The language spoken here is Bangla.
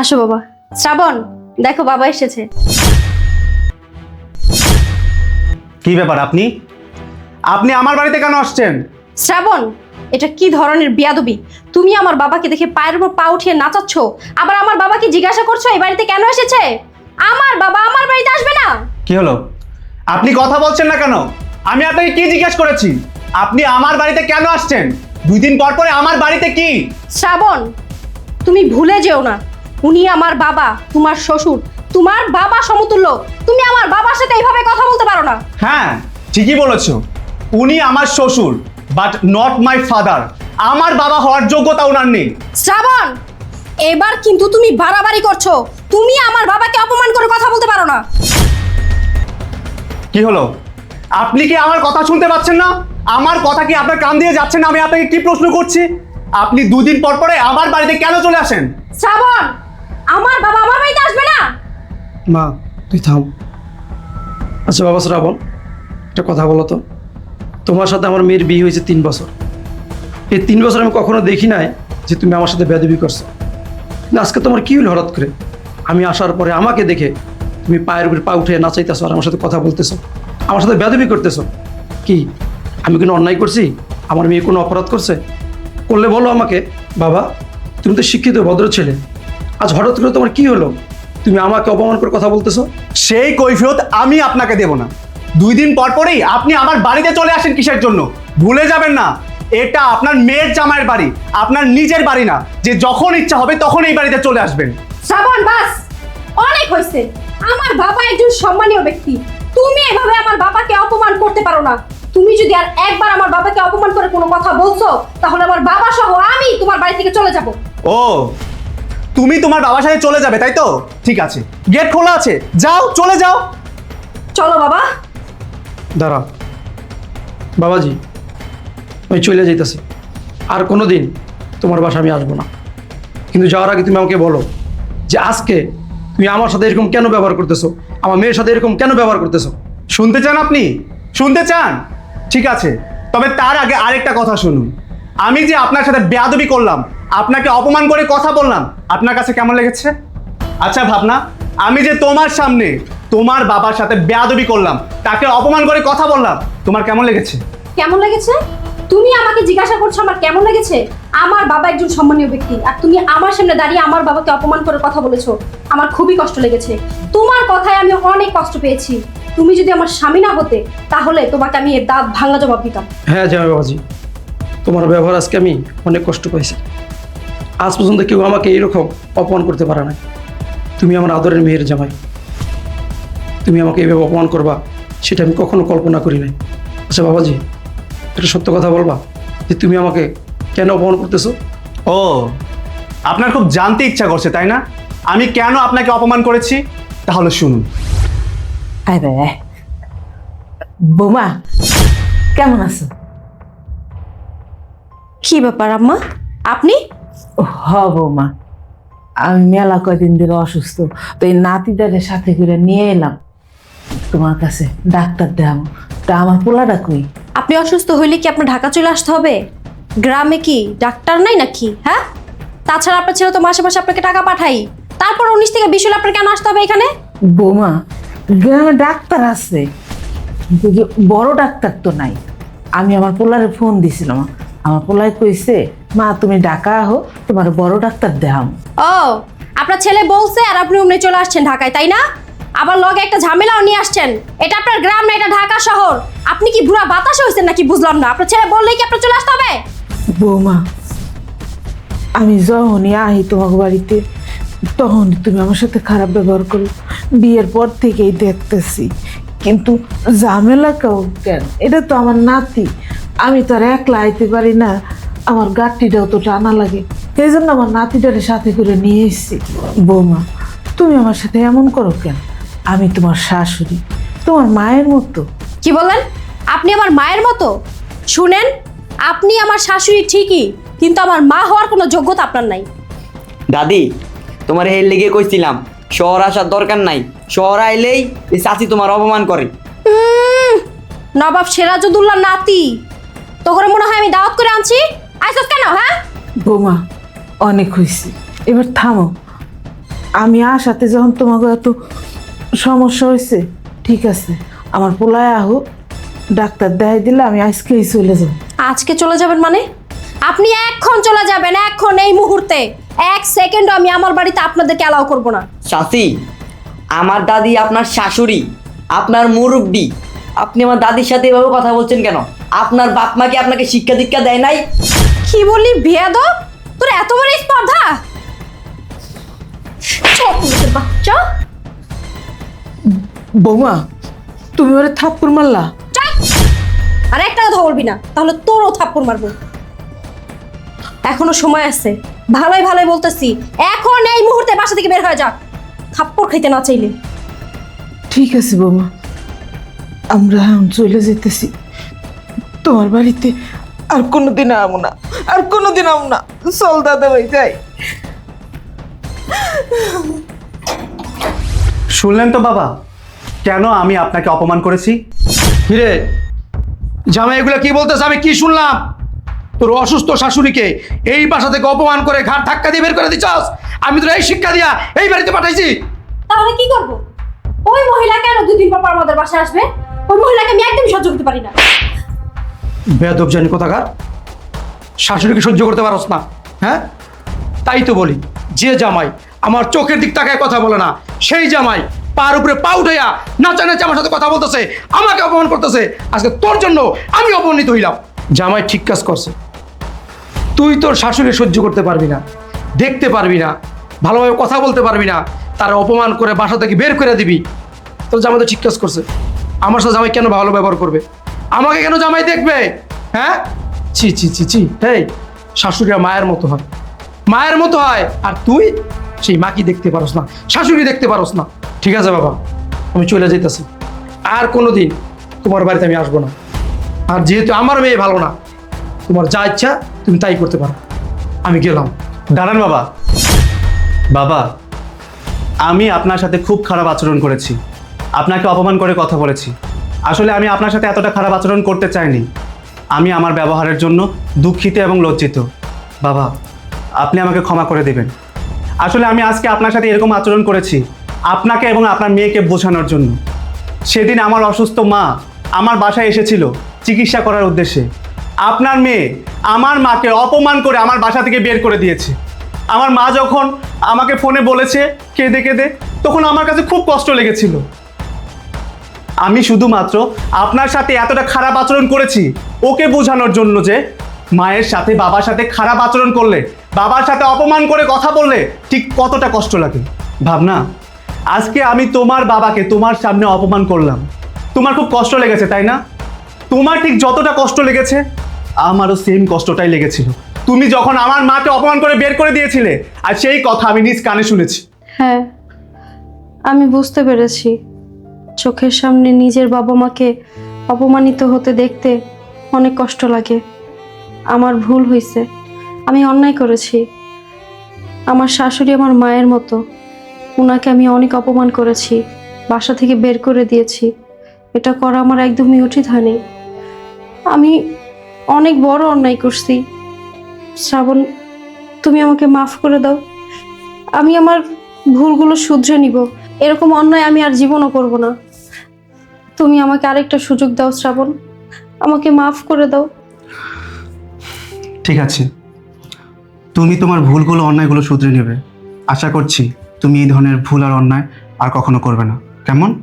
আসো বাবা। শ্রাবণ দেখো বাবা এসেছে। কি ব্যাপার আপনি? আপনি আমার বাড়িতে কেন আসছেন? শ্রাবণ এটা কি ধরনের বিয়াদবি? তুমি আমার বাবাকে দেখে পায়ের উপর পা উঠিয়ে নাচাচ্ছ। আবার আমার বাবাকে জিজ্ঞাসা করছ এই বাড়িতে কেন এসেছে? আমার বাবা আমার বাড়িতে আসবে না। কি হলো? আপনি কথা বলছেন না কেন? আমি আপনাকে কি জিজ্ঞেস করেছি? আপনি আমার বাড়িতে কেন আসছেন? দুই দিন পর পরে আমার বাড়িতে কি? শ্রাবণ তুমি ভুলে যেও না। উনি আমার বাবা তোমার শ্বশুর। তোমার বাবা সমতুল্য। তুমি আমার বাবার সাথে এইভাবে কথা বলতে পারো না। হ্যাঁ ঠিকই বলেছ। উনি আমার শ্বশুর বাট নট মাই ফাদার আমার বাবা হওয়ার যোগ্যতা ওনার নেই। শ্রাবণ এবার কিন্তু তুমি বাড়াবাড়ি করছ। তুমি আমার বাবাকে অপমান করে কথা বলতে পারো না। কি হলো? আপনি কি আমার কথা শুনতে পাচ্ছেন না? আমার কথা কি আপনার কান দিয়ে যাচ্ছে না? আমি আপনাকে কি প্রশ্ন করছি? আপনি দুদিন পর পরে আমার বাড়িতে কেন চলে আসেন? শ্রাবণ আমার বাবা আমার বাড়িতে আসবে না? মা, তুই থাম। আচ্ছা বাবা শ্রাবণ, একটা কথা বলো তো। তোমার সাথে আমার মেয়ের বিয়ে হয়েছে তিন বছর। এই তিন বছর আমি কখনো দেখি নাই যে তুমি আমার সাথে বেদবি করছ। কিন্তু আজকে তোমার কি হলো হঠাৎ করে? আমি আসার পরে আমাকে দেখে তুমি পায়ের উপরে পা উঠে নাচাইতেছো আর আমার সাথে কথা বলতেছো। আমার সাথে বেদবি করতেছো। কি, আমি কোনো অন্যায় করছি? আমার মেয়ে কোনো অপরাধ করছে? করলে বলো আমাকে, বাবা, তুমি তো শিক্ষিত, ভদ্র ছেলে। আজ হঠাৎ করে তোমার কি হলো? তুমি আমাকে অপমান করে কথা বলতেছো? সেই কৈফিয়ত আমি আপনাকে দেব না। দুই দিন পর পরেই আপনি আমার বাড়িতে চলে আসেন কিসের জন্য? ভুলে যাবেন না। এটা আপনার মেয়ের জামাইয়ের বাড়ি আপনার নিজের বাড়ি না। যে যখন ইচ্ছা হবে তখন এই বাড়িতে চলে আসবেন। শ্রাবণ বাস! অনেক হয়েছে। আমার বাবা একজন সম্মানীয় ব্যক্তি। তুমি এভাবে আমার বাবাকে অপমান করতে পারো না। তুমি যদি আর একবার আমার বাবাকে অপমান করে কোনো কথা বলছো তাহলে আমার বাবা সহ আমি তোমার বাড়ি থেকে চলে যাব। ও তুমি তোমার বাবার সাথে চলে যাবে তাই তো? ঠিক আছে। গেট খোলা আছে। যাও চলে যাও। চলো বাবা। দাঁড়া বাবাজি আমি চলে যাইতেছি। আর কোনো দিন তোমার বাসা আমি আসব না। কিন্তু যাওয়ার আগে তুমি আমাকে বলো যে আজকে তুমি আমার সাথে এরকম কেন ব্যবহার করতেছো? আমার মেয়ের সাথে এরকম কেন ব্যবহার করতেছো? শুনতে চান আপনি? শুনতে চান? ঠিক আছে। তবে তার আগে আরেকটা কথা শুনুন। আমি যে আপনার সাথে বেয়াদবি করলাম আপনাকে অপমান করে কথা বললাম। আপনার কাছে কেমন লেগেছে? আচ্ছা ভাবনা আমি যে তোমার সামনে তোমার বাবার সাথে বেয়াদবি করলাম তাকে অপমান করে কথা বললাম তোমার কেমন লেগেছে? কেমন লেগেছে? তুমি আমাকে জিজ্ঞাসা করছ আমার কেমন লেগেছে? আমার বাবা একজন সম্মানীয় ব্যক্তি আর তুমি আমার সামনে দাঁড়িয়ে আমার বাবাকে অপমান করে কথা বলেছ আমার খুবই কষ্ট লেগেছে। তোমার কথায় আমি অনেক কষ্ট পেয়েছি। তুমি যদি আমার স্বামী না হতে তাহলে তোমাকে আমি এর দাঁত ভাঙা জবাব দিতাম। হ্যাঁ জামাই বাবাজি তোমার ব্যবহার আজকে আমি অনেক কষ্ট পাইছি। আজ পর্যন্ত কেউ আমাকে এইরকম অপমান করতে পারে না তুমি আমার আদরের মেয়ের জামাই। তুমি আমাকে এইভাবে অপমান করবা সেটা আমি কখনো কল্পনা করি নাই। আচ্ছা বাবাজি একটা সত্য কথা বলবা যে তুমি আমাকে কেন অপমান করতেছো? ও আপনার খুব জানতে ইচ্ছা করছে তাই না? আমি কেন আপনাকে অপমান করেছি? তাহলে শুনুন। আরে বোমা কেমন আছো? কি ব্যাপার আম্মা? আপনি? হ বৌমা আমি মেলা কয়দিন ধরে অসুস্থ তো এই নাতিদারের সাথে করে নিয়ে এলাম। তোমার কাছে ডাক্তার দেখাবো। তা আমার পোলাটা কই? আপনি অসুস্থ হইলে কি আপনার ঢাকা চলে আসতে হবে? গ্রামে কি ডাক্তার নাই নাকি হ্যাঁ? তাছাড়া আপনার ছেলে তো মাসে মাসে আপনাকে টাকা পাঠাই। তারপর উনিশ থেকে বিশ হলে আপনার কেন আসতে হবে এখানে? বৌমা গ্রামে ডাক্তার আছে বড় ডাক্তার তো নাই। আমি আমার পোলারে ফোন দিছিলাম আমার পোলায় কইছে মা তুমি ঢাকা আহো তোমার বড় ডাক্তার দেখাম ও আপনার ছেলে বলছে আর আপনি অমনি চলে আসছেন ঢাকায় তাই না? আবার লগে একটা ঝামেলাও নিয়ে আসছেন। এটা আপনার গ্রাম না এটা ঢাকা শহর। আপনি কি ভুরা বাতাসে হয়েছেন নাকি বুঝলাম না। আপনার ছেলে বললেই কি আপনার চলে আসতে হবে? বৌমা আমি যখনই আহি তোমার বাড়িতে তখন তুমি আমার সাথে খারাপ ব্যবহার করো। বিয়ের পর থেকেই দেখতেছি। কিন্তু ঝামেলা কেউ কেন? এটা তো আমার নাতি। আমি তো আর একলা আইতে পারি না। আমার গাটিটাও তো টানা লাগে। এই জন্য আমার নাতিটারে সাথে করে নিয়ে এসেছি। বৌমা তুমি আমার সাথে এমন করো কেন? আমি তোমার শাশুড়ি তোমার মায়ের মতো। কি বললেন? আপনি আমার মায়ের মতো? শুনেন আপনি আমার শাশুড়ি ঠিকই কিন্তু আমার মা হওয়ার কোনো যোগ্যতা আপনার নাই। দাদি তোমার হের লেগে কইছিলাম শহর আসার দরকার নাই। শহর আইলেই এই চাচি তোমার অপমান করে। নবাব সিরাজউদ্দৌল্লা নাতি। তোকে মনে হয় আমি দাওয়াত করে আনছি? আইসস কেন হ্যাঁ? বৌমা অনেক হয়েছে এবার থামো। আমি আসাতে যখন তোমাকে এত সমস্যা হয়েছে ঠিক আছে আমার পোলায় আহো ডাক্তার দেখাই দিলে আমি আজকেই চলে যাব। আজকে চলে যাবেন মানে? আপনি এখন চলে যাবেন এখন এই মুহূর্তে। এক সেকেন্ড আমি আমার বাড়িতে আপনাদেরকে অ্যালাউ করব না। চাচি আমার দাদি আপনার শাশুড়ি আপনার মুরব্বি। আপনি আমার দাদির সাথে এভাবে কথা বলছেন কেন? আপনার বাপ মা কি আপনাকে শিক্ষা দীক্ষা দেয় নাই? কি বললি বিয়াদ তোর এত বড় স্পর্ধা? বাচ্চা। বৌমা তুমি ওরে থাপ্পড় মারলা। আর একটা কথা বলবি না তাহলে তোরও থাপ্পড় মারবো। এখনও সময় আছে ভালোই ভালোই বলতেছি এখন এই মুহূর্তে বাসা থেকে বের হয়ে যা। থাপ্পড় খাইতে না চাইলে। ঠিক আছে বৌমা আমরা চলে যেতেছি। তোমার বাড়িতে আর কোনোদিন আমো না। আর কোনোদিন আমো না। চল দাদা ভাই যাই। শুনলেন তো বাবা কেন আমি আপনাকে অপমান করেছি? হিরে জামাই এগুলো কি বলতেছে? আমি কি শুনলাম? তোর অসুস্থ শাশুড়িকে এই বাসা থেকে অপমান করে ঘাট ধাক্কা দিয়ে বের করে দিচ্ছস আমি তোর এই শিক্ষা দিয়া এই বাড়িতে পাঠাইছি। তাহলে কি করব? ওই মহিলা কেন দুদিন পর পর আমাদের বাসায় আসবে? ওই মহিলাকে আমি একদম সহ্য করতে পারি না। বেদব জানি কোথাকার। শাশুড়িকে সহ্য করতে পারস না হ্যাঁ? তাই তো বলি, যে জামাই আমার চোখের দিক তাকায় কথা বলে না, সেই জামাই পার উপরে পা উঠাইয়া নাচা নাচা আমার সাথে কথা বলতেছে, আমাকে অপমান করতেছে, আজকে তোর জন্য আমি অপমানিত হইলাম। জামাই ঠিক কাজ করছে। তুই তোর শাশুড়ি সহ্য করতে পারবি না, দেখতে পারবি না, ভালোভাবে কথা বলতে পারবি না, তার অপমান করে বাসা থেকে বের করে দিবি। তোর জামাই তো ঠিক কাজ করছে। আমার সাথে জামাই কেন ভালো ব্যবহার করবে? আমাকে কেন জামাই দেখবে? হ্যাঁ? ছি ছি ছি ছি। হেই শাশুড়িরা মায়ের মতো হয়। মায়ের মতো হয়, আর তুই সেই মাকে দেখতে পারস না শাশুড়ি দেখতে পারস না। ঠিক আছে বাবা, আমি চলে যেতেছি আর কোনো দিন তোমার বাড়িতে আমি আসব না। আর যেহেতু আমার মেয়ে ভালো না, তোমার যা ইচ্ছা তুমি তাই করতে পারো। আমি গেলাম। দাঁড়ান বাবা। বাবা, আমি আপনার সাথে খুব খারাপ আচরণ করেছি। আপনাকে অপমান করে কথা বলেছি। আসলে আমি আপনার সাথে এতটা খারাপ আচরণ করতে চাইনি। আমি আমার ব্যবহারের জন্য দুঃখিত এবং লজ্জিত। বাবা, আপনি আমাকে ক্ষমা করে দেবেন। আসলে আমি আজকে আপনার সাথে এরকম আচরণ করেছি, আপনাকে এবং আপনার মেয়েকে বোঝানোর জন্য। সেদিন আমার অসুস্থ মা আমার বাসায় এসেছিল চিকিৎসা করার উদ্দেশ্যে। আপনার মেয়ে আমার মাকে অপমান করে আমার বাসা থেকে বের করে দিয়েছে। আমার মা যখন আমাকে ফোনে বলেছে কেঁদে কেঁদে, তখন আমার কাছে খুব কষ্ট লেগেছিল। আমি শুধুমাত্র আপনার সাথে এতটা খারাপ আচরণ করেছি, ওকে বোঝানোর জন্য যে মায়ের সাথে বাবার সাথে খারাপ আচরণ করলে, বাবার সাথে অপমান করে কথা বললে ঠিক কতটা কষ্ট লাগে। ভাবনা, আজকে আমি তোমার বাবাকে তোমার সামনে অপমান করলাম। তোমার খুব কষ্ট লেগেছে, তাই না? তোমার ঠিক যতটা কষ্ট লেগেছে, আমারও সেম কষ্টটাই লেগেছিল। তুমি যখন আমার মাকে অপমান করে বের করে দিয়েছিলে, আর সেই কথা আমি নিজ কানে শুনেছি। হ্যাঁ আমি বুঝতে পেরেছি। চোখের সামনে নিজের বাবা মাকে অপমানিত হতে দেখতে অনেক কষ্ট লাগে। আমার ভুল হয়েছে আমি অন্যায় করেছি। আমার শাশুড়ি আমার মায়ের মতো। ওনাকে আমি অনেক অপমান করেছি। বাসা থেকে বের করে দিয়েছি। এটা করা আমার একদমই উচিত হয়নি। আমি অনেক বড় অন্যায় করছি। শ্রাবণ, তুমি আমাকে মাফ করে দাও। আমি আমার ভুলগুলো শুধরে নিব। এরকম অন্যায় আমি আর জীবনও করব না। তুমি আমাকে আরেকটা সুযোগ দাও, শ্রাবণ। আমাকে মাফ করে দাও। ঠিক আছে। তুমি তোমার ভুলগুলো, অন্যায়গুলো শুধরে নেবে। আশা করছি তুমি এই ধরনের ভুল আর অন্যায় আর কখনো করবে না। কেমন?